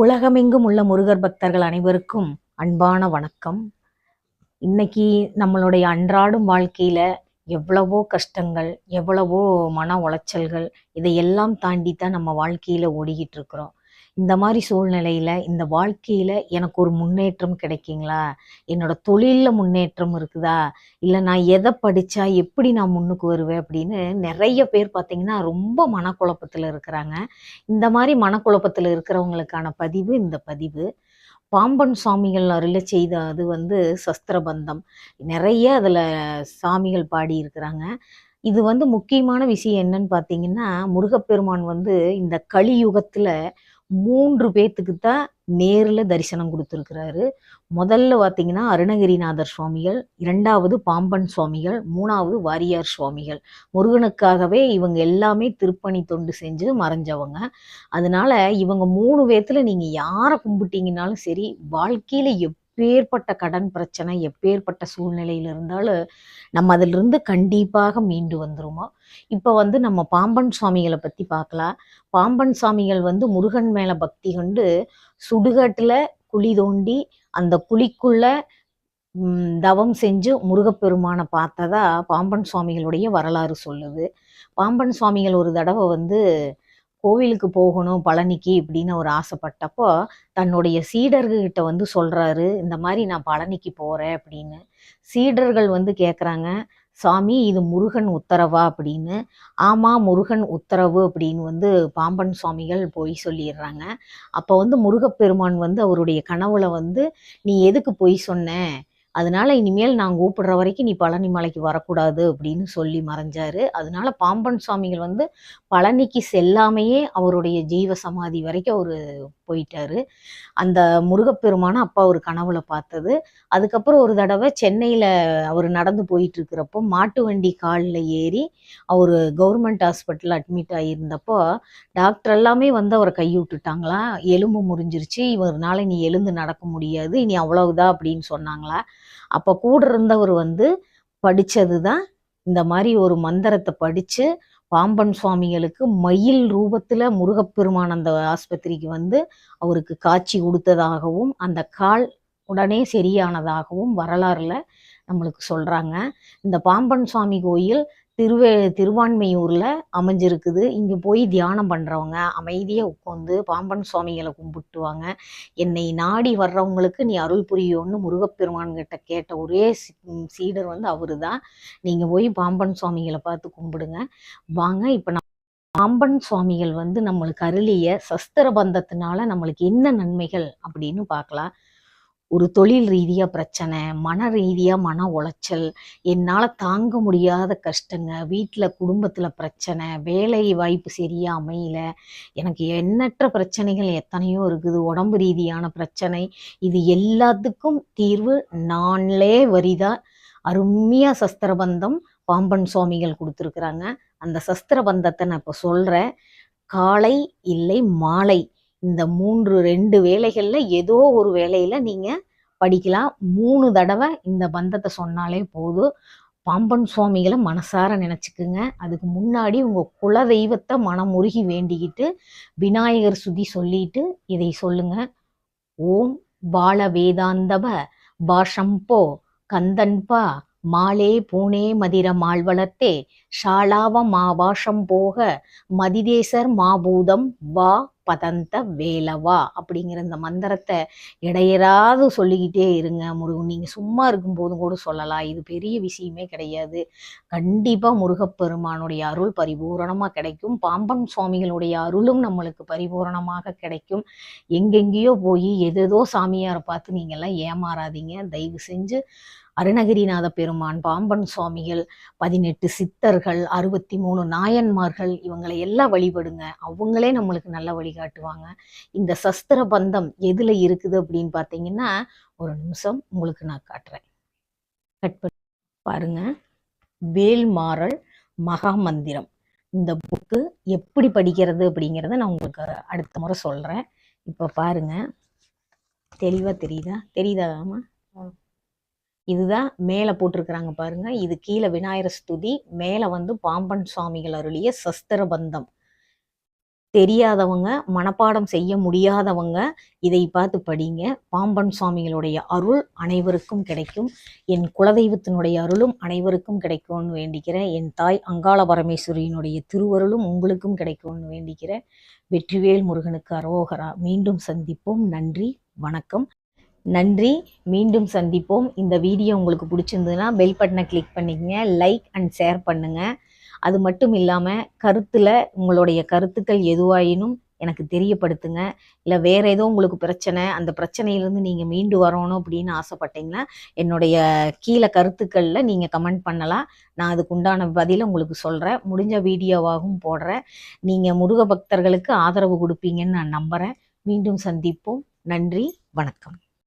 உலகமெங்கும் உள்ள முருகர் பக்தர்கள் அனைவருக்கும் அன்பான வணக்கம். இன்னைக்கு நம்மளுடைய அன்றாடும் வாழ்க்கையில எவ்வளவோ கஷ்டங்கள் எவ்வளவோ மன உளைச்சல்கள் இதையெல்லாம் தாண்டி தான் நம்ம வாழ்க்கையில ஓடிக்கிட்டு இருக்கிறோம். இந்த மாதிரி சூழ்நிலையில் இந்த வாழ்க்கையில் எனக்கு ஒரு முன்னேற்றம் கிடைக்குங்களா? என்னோட தொழிலில் முன்னேற்றம் இருக்குதா? இல்லை நான் எதை படித்தா எப்படி நான் முன்னுக்கு வருவேன் அப்படின்னு நிறைய பேர் பார்த்தீங்கன்னா ரொம்ப மனக்குழப்பத்தில் இருக்கிறாங்க. இந்த மாதிரி மனக்குழப்பத்தில் இருக்கிறவங்களுக்கான பதிவு இந்த பதிவு. பாம்பன் சுவாமிகள் அருள செய்த அது வந்து சஸ்திரபந்தம். நிறைய அதில் சாமிகள் பாடி இருக்கிறாங்க. இது வந்து முக்கியமான விஷயம் என்னன்னு பார்த்தீங்கன்னா முருகப்பெருமான் வந்து இந்த கலியுகத்தில் மூன்று பேத்துக்கு தான் நேரில் தரிசனம் கொடுத்துருக்கிறாரு. முதல்ல பார்த்தீங்கன்னா அருணகிரிநாதர் சுவாமிகள் இரண்டாவது பாம்பன் சுவாமிகள் மூணாவது வாரியார் சுவாமிகள். முருகனுக்காகவே இவங்க எல்லாமே திருப்பணி தொண்டு செஞ்சு மறைஞ்சவங்க. அதனால இவங்க மூணு பேத்துல நீங்க யாரை கும்பிட்டீங்கனாலும் சரி வாழ்க்கையில எப்பேற்பட்ட கடன் பிரச்சனை எப்பேற்பட்ட சூழ்நிலையில் இருந்தாலும் நம்ம அதிலிருந்து கண்டிப்பாக மீண்டு வந்துருமோ? இப்போ வந்து நம்ம பாம்பன் சுவாமிகளை பற்றி பார்க்கலாம். பாம்பன் சுவாமிகள் வந்து முருகன் மேலே பக்தி கொண்டு சுடுகாட்டில் குழி தோண்டி அந்த குழிக்குள்ள தவம் செஞ்சு முருகப்பெருமானை பார்த்ததா பாம்பன் சுவாமிகளுடைய வரலாறு சொல்லுது. பாம்பன் சுவாமிகள் ஒரு தடவை வந்து கோவிலுக்கு போகணும் பழனிக்கு இப்படின்னு அவர் ஆசைப்பட்டப்போ தன்னுடைய சீடர்கிட்ட வந்து சொல்றாரு இந்த மாதிரி நான் பழனிக்கு போறேன் அப்படின்னு. சீடர்கள் வந்து கேட்குறாங்க சாமி இது முருகன் உத்தரவா? அப்படின்னு. ஆமா முருகன் உத்தரவு அப்படின்னு வந்து பாம்பன் சுவாமிகள் போய் சொல்லிடுறாங்க. அப்போ வந்து முருகப்பெருமான் வந்து அவருடைய கனவுல வந்து நீ எதுக்கு பொய் சொன்ன? அதனால இனிமேல் நான் கூப்பிடுற வரைக்கும் நீ பழனி மலைக்கு வரக்கூடாது அப்படின்னு சொல்லி மறைஞ்சாரு. அதனால பாம்பன் சுவாமிகள் வந்து பழனிக்கு செல்லாமையே அவருடைய ஜீவ சமாதி வரைக்கும் அவர் போயிட்டாரு. அந்த முருகப்பெருமானை அப்பா ஒரு கனவுல பார்த்தது. அதுக்கப்புறம் ஒரு தடவை சென்னையில் அவர் நடந்து போயிட்டு இருக்கிறப்போ மாட்டு வண்டி காலில் ஏறி அவர் கவர்மெண்ட் ஹாஸ்பிட்டலில் அட்மிட் ஆகியிருந்தப்போ டாக்டர் எல்லாமே வந்து அவரை கை விட்டுட்டாங்களா? எலும்பு முறிஞ்சிருச்சு. இவர்னால நீ எழுந்து நடக்க முடியாது. இனி அவ்வளவுதான் அப்படின்னு சொன்னாங்களா? அப்போ கூட இருந்தவர் வந்து படித்தது தான் இந்த மாதிரி ஒரு மந்திரத்தை படித்து பாம்பன் சுவாமிகளுக்கு மயில் ரூபத்துல முருகப்பெருமான் அந்த ஆஸ்பத்திரிக்கு வந்து அவருக்கு காட்சி கொடுத்ததாகவும் அந்த கால் உடனே சரியானதாகவும் வரலாறுல நம்மளுக்கு சொல்றாங்க. இந்த பாம்பன் சுவாமி கோயில் திருவே திருவான்மையூரில் அமைஞ்சிருக்குது. இங்கே போய் தியானம் பண்ணுறவங்க அமைதியாக உட்காந்து பாம்பன் சுவாமிகளை கும்பிட்டுவாங்க. என்னை நாடி வர்றவங்களுக்கு நீ அருள் புரியோன்னு முருகப்பெருமான்கிட்ட கேட்ட ஒரே சீடர் வந்து அவரு தான் நீங்கள் போய் பாம்பன் சுவாமிகளை பார்த்து கும்பிடுங்க. வாங்க இப்போ நான் பாம்பன் சுவாமிகள் வந்து நம்மளுக்கு அருளிய சஸ்திர பந்தத்தினால நம்மளுக்கு என்ன நன்மைகள் அப்படின்னு பார்க்கலாம். ஒரு தொழில் ரீதியாக பிரச்சனை மன ரீதியாக மன உளைச்சல் என்னால் தாங்க முடியாத கஷ்டங்க வீட்டில் குடும்பத்தில் பிரச்சனை வேலை வாய்ப்பு சரியாக அமையல எனக்கு எண்ணற்ற பிரச்சனைகள் எத்தனையோ இருக்குது உடம்பு ரீதியான பிரச்சனை இது எல்லாத்துக்கும் தீர்வு நான்லே வரிதா அருமையாக சஸ்திரபந்தம் பாம்பன் சுவாமிகள் கொடுத்துருக்குறாங்க. அந்த சஸ்திரபந்தத்தை நான் இப்போ சொல்கிறேன் காலை இல்லை மாலை இந்த மூன்று ரெண்டு வேலைகள்ல ஏதோ ஒரு வேலையில நீங்க படிக்கலாம். மூணு தடவை இந்த பந்தத்தை சொன்னாலே போதும். பாம்பன் சுவாமிகளை மனசார நினைச்சுக்குங்க. அதுக்கு முன்னாடி உங்க குல தெய்வத்தை மனமுருகி வேண்டிக்கிட்டு விநாயகர் சுதி சொல்லிட்டு இதை சொல்லுங்க. ஓம் பால வேதாந்தப பாஷம்போ கந்தன்பா மாலே பூனே மதிர மால்வளத்தே. ஷாலாவ மாபாஷம் போக மதிதேசர் மாபூதம் வா பதந்த வேலவா? அப்படிங்கிற இந்த மந்திரத்தை இடையராது சொல்லிக்கிட்டே இருங்க முருகன். நீங்கள் சும்மா இருக்கும்போதும் கூட சொல்லலாம். இது பெரிய விஷயமே கிடையாது. கண்டிப்பாக முருகப்பெருமானுடைய அருள் பரிபூரணமாக கிடைக்கும். பாம்பன் சுவாமிகளுடைய அருளும் நம்மளுக்கு பரிபூரணமாக கிடைக்கும். எங்கெங்கேயோ போய் எதேதோ சாமியாரை பார்த்து நீங்கள்லாம் ஏமாறாதீங்க. தயவு செஞ்சு அருணகிரிநாத பெருமான் பாம்பன் சுவாமிகள் பதினெட்டு சித்தர்கள் அறுபத்தி மூணு நாயன்மார்கள் இவங்களை எல்லாம் வழிபடுங்க. அவங்களே நம்மளுக்கு நல்ல வழிகாட்டுவாங்க இந்த சஸ்திர பந்தம் எதுல இருக்குது அப்படின்னு பார்த்தீங்கன்னா ஒரு நிமிஷம் உங்களுக்கு நான் காட்டுறேன். கட் பண்ணி பாருங்க. வேல்மாறல் மகா மந்திரம் இந்த புக்கு எப்படி படிக்கிறது அப்படிங்கிறத நான் உங்களுக்கு அடுத்த முறை சொல்றேன். இப்போ பாருங்க. தெளிவா தெரியுதா? தெரியுதா ஆமா இதுதான் மேலே போட்டிருக்கிறாங்க பாருங்க. இது கீழே விநாயகர் ஸ்துதி மேலே வந்து பாம்பன் சுவாமிகள் அருளிய சஸ்திர பந்தம். தெரியாதவங்க மனப்பாடம் செய்ய முடியாதவங்க இதை பார்த்து படிங்க. பாம்பன் சுவாமிகளுடைய அருள் அனைவருக்கும் கிடைக்கும். என் குலதெய்வத்தினுடைய அருளும் அனைவருக்கும் கிடைக்கும்னு வேண்டிக்கிறேன். என் தாய் அங்காள பரமேஸ்வரியினுடைய திருவருளும் உங்களுக்கும் கிடைக்கும்னு வேண்டிக்கிறேன். வெற்றிவேல் முருகனுக்கு அரோகரா. மீண்டும் சந்திப்போம். நன்றி. வணக்கம். நன்றி. மீண்டும் சந்திப்போம். இந்த வீடியோ உங்களுக்கு பிடிச்சிருந்ததுன்னா பெல் பட்டனை கிளிக் பண்ணிக்கங்க. லைக் அண்ட் ஷேர் பண்ணுங்கள் அது மட்டும் இல்லாமல் கருத்தில் உங்களுடைய கருத்துக்கள் எதுவாயினும் எனக்கு தெரியப்படுத்துங்க. இல்லை வேற ஏதோ உங்களுக்கு பிரச்சனை அந்த பிரச்சனையிலேருந்து நீங்கள் மீண்டு வரணும் அப்படின்னு ஆசைப்பட்டீங்கன்னா என்னுடைய கீழே கருத்துக்களில் நீங்கள் கமெண்ட் பண்ணலாம். நான் அதுக்கு உண்டான பதிலை உங்களுக்கு சொல்கிறேன் முடிஞ்ச வீடியோவாகவும் போடுறேன். நீங்கள் முருக பக்தர்களுக்கு ஆதரவு கொடுப்பீங்கன்னு நான் நம்புகிறேன் மீண்டும் சந்திப்போம். நன்றி. வணக்கம்.